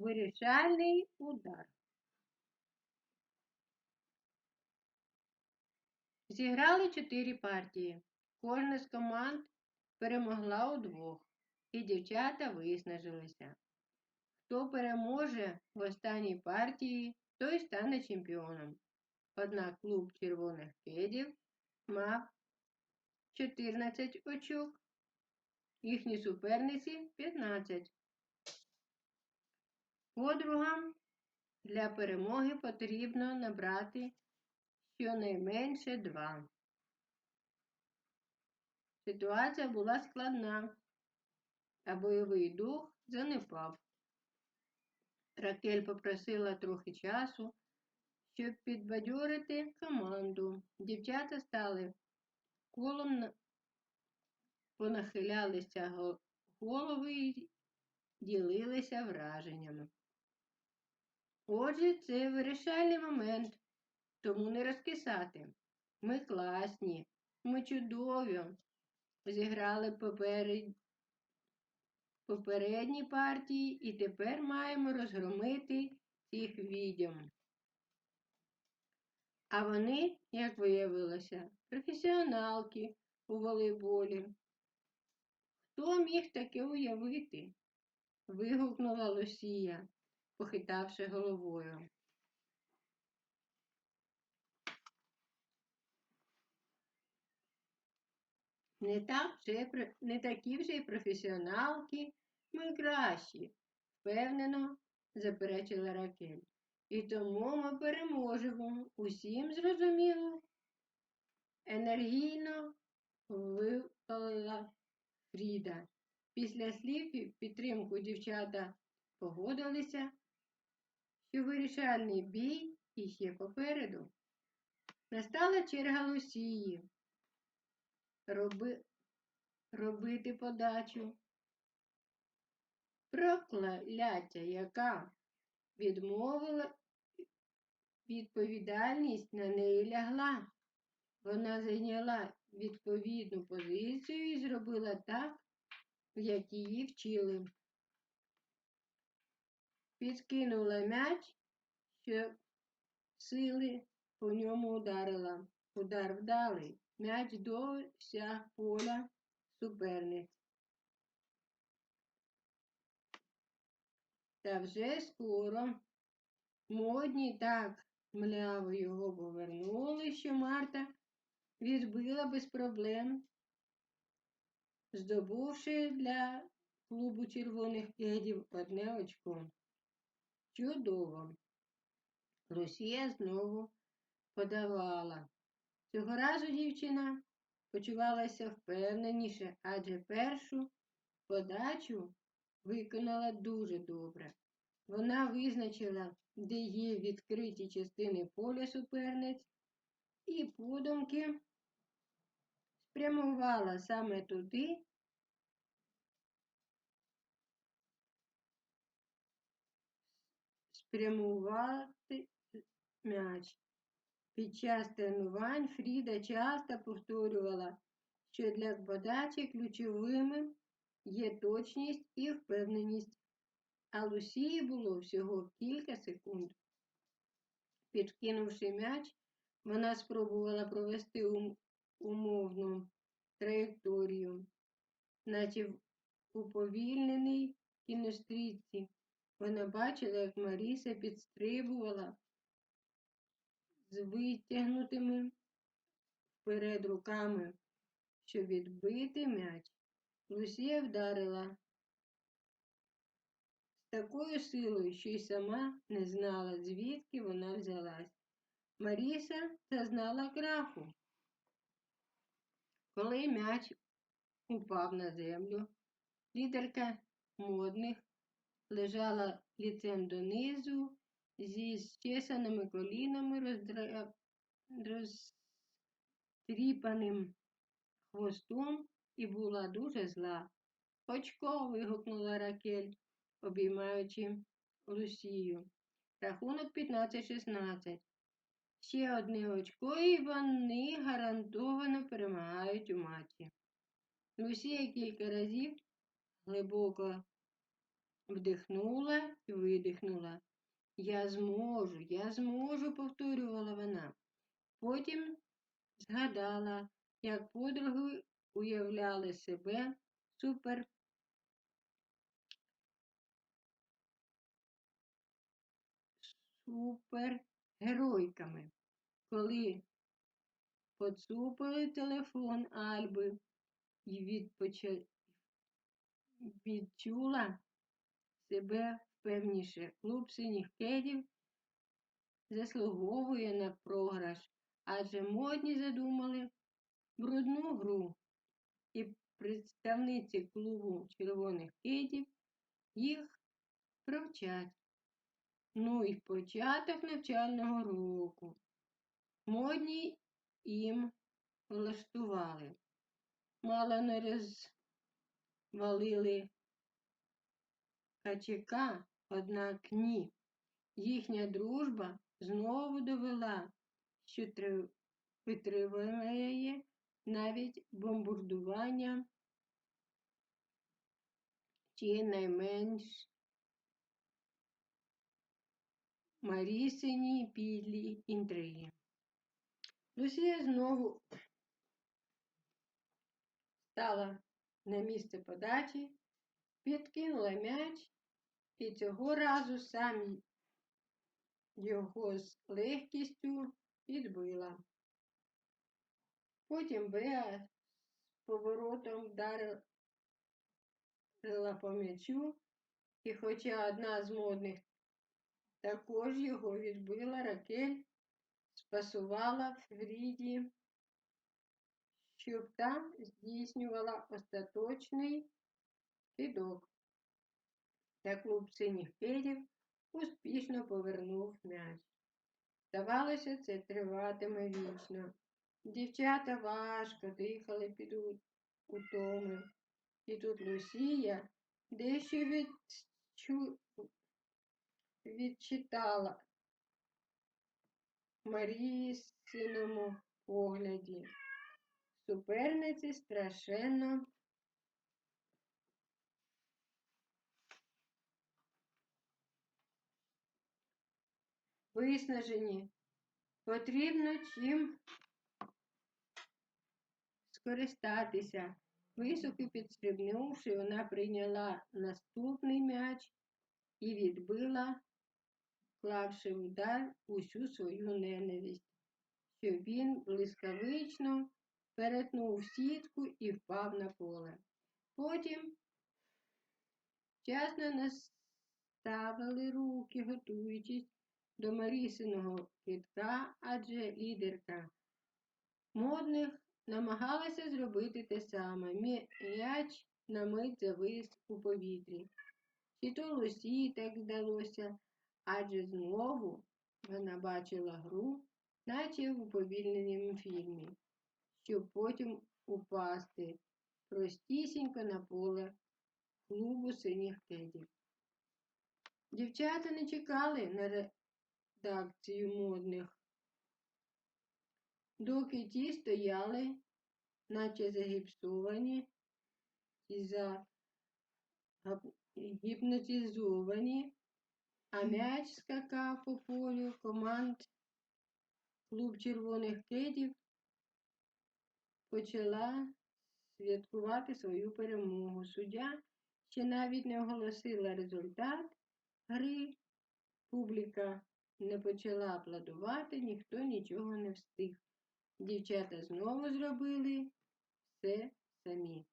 Вирішальний удар. Зіграли чотири партії. Кожна з команд перемогла удвох, і дівчата виснажилися. Хто переможе в останній партії, той стане чемпіоном. Однак клуб червоних кедів мав 14 очок, їхні суперниці 15. Подругам для перемоги потрібно набрати щонайменше два. Ситуація була складна, а бойовий дух занепав. Ракель попросила трохи часу, щоб підбадьорити команду. Дівчата стали колом, понахилялися голови і ділилися враженнями. Отже, це вирішальний момент, тому не розкисати. Ми класні, ми чудові. Зіграли поперед... попередні партії і тепер маємо розгромити цих відьом. А вони, як виявилося, професіоналки у волейболі. Хто міг таке уявити? вигукнула Лусія, похитавши головою. Не, так вже, не такі вже й професіоналки, ми кращі, впевнено заперечила Ракель. І тому ми переможемо. Усім зрозуміло. Енергійно випалила Фріда. Після слів підтримку дівчата погодилися, що вирішальний бій іще попереду. Настала черга Лусії роби, робити подачу. Прокляття, яка відмовила відповідальність на неї лягла. Вона зайняла відповідну позицію і зробила так, як її вчили. Підкинула м'яч, що сили по ньому ударила. Удар вдалий. М'яч досяг поля суперниць. Та вже скоро модні так мляво його повернули, що Марта відбила без проблем, здобувши для клубу червоних кедів одне очко. Чудово. Росія знову подавала. Цього разу дівчина почувалася впевненіше, адже першу подачу виконала дуже добре. Вона визначила, де є відкриті частини поля суперниць, і подумки спрямувала саме туди, спрямувати м'яч. Під час тренувань Фріда часто повторювала, що для подачі ключовими є точність і впевненість, а Лусії було всього кілька секунд. Підкинувши м'яч, вона спробувала провести ум- умовну траєкторію, наче в уповільненій кінострічці. Вона бачила, як Маріса підстрибувала з витягнутими вперед руками, щоб відбити м'яч. Лусія вдарила з такою силою, що й сама не знала, звідки вона взялась. Маріса зазнала краху. Коли м'яч упав на землю, лідерка модних лежала ліцем донизу зі зчесаними колінами, роздра... розтріпаним хвостом і була дуже зла. Очко. вигукнула Ракель, обіймаючи Лусію. Рахунок 15-16. Ще одне очко, і вони гарантовано перемагають у матчі. Лусія кілька разів глибоко вдихнула і видихнула. Я зможу, я зможу, повторювала вона. Потім згадала, як подруги уявляли себе супер супергеройками, коли поцупили телефон Альби і відпоча... відчула себе впевніше. Клуб синіх кедів заслуговує на програш, адже модні задумали брудну гру. І представниці клубу червоних кедів їх провчать. Ну і початок навчального року. Модні їм влаштували. Мало не розвалили качика, однак ні. Їхня дружба знову довела, що витримує навіть бомбардування чи найменш Марісині підлі інтриги. Лусія знову стала на місце подачі, підкинула м'яч і цього разу сам його з легкістю підбила. Потім Беа з поворотом вдарила по м'ячу, і хоча одна з модних також його відбила ракель, спасувала Фріді, щоб там здійснювала остаточний кидок. Та клуб синіх кедів успішно повернув м'яч. Здавалося, це триватиме вічно. Дівчата важко дихали під утоми. І тут Лусія дещо відчу... відчитала Марісиному погляді. Суперниці страшенно виснажені. Потрібно чим скористатися. Високо підстрибнувши, вона прийняла наступний м'яч і відбила, клавши удар усю свою ненависть, щоб він блискавично перетнув сітку і впав на поле. Потім вчасно наставили руки, готуючись до Марісиного китка, адже лідерка модних намагалася зробити те саме. М'яч на мить завис у повітрі. Чи то Лусі так здалося, адже знову вона бачила гру, наче в уповільненому фільмі, щоб потім упасти простісінько на поле клубу синіх кедів. Дівчата не чекали на редакцію модних, доки ті стояли, наче загіпсовані і загіпнотизовані, а м'яч скакав по полю команд клуб червоних кедів почала святкувати свою перемогу. Суддя ще навіть не оголосила результат гри. Публіка не почала аплодувати, ніхто нічого не встиг. Дівчата знову зробили все самі.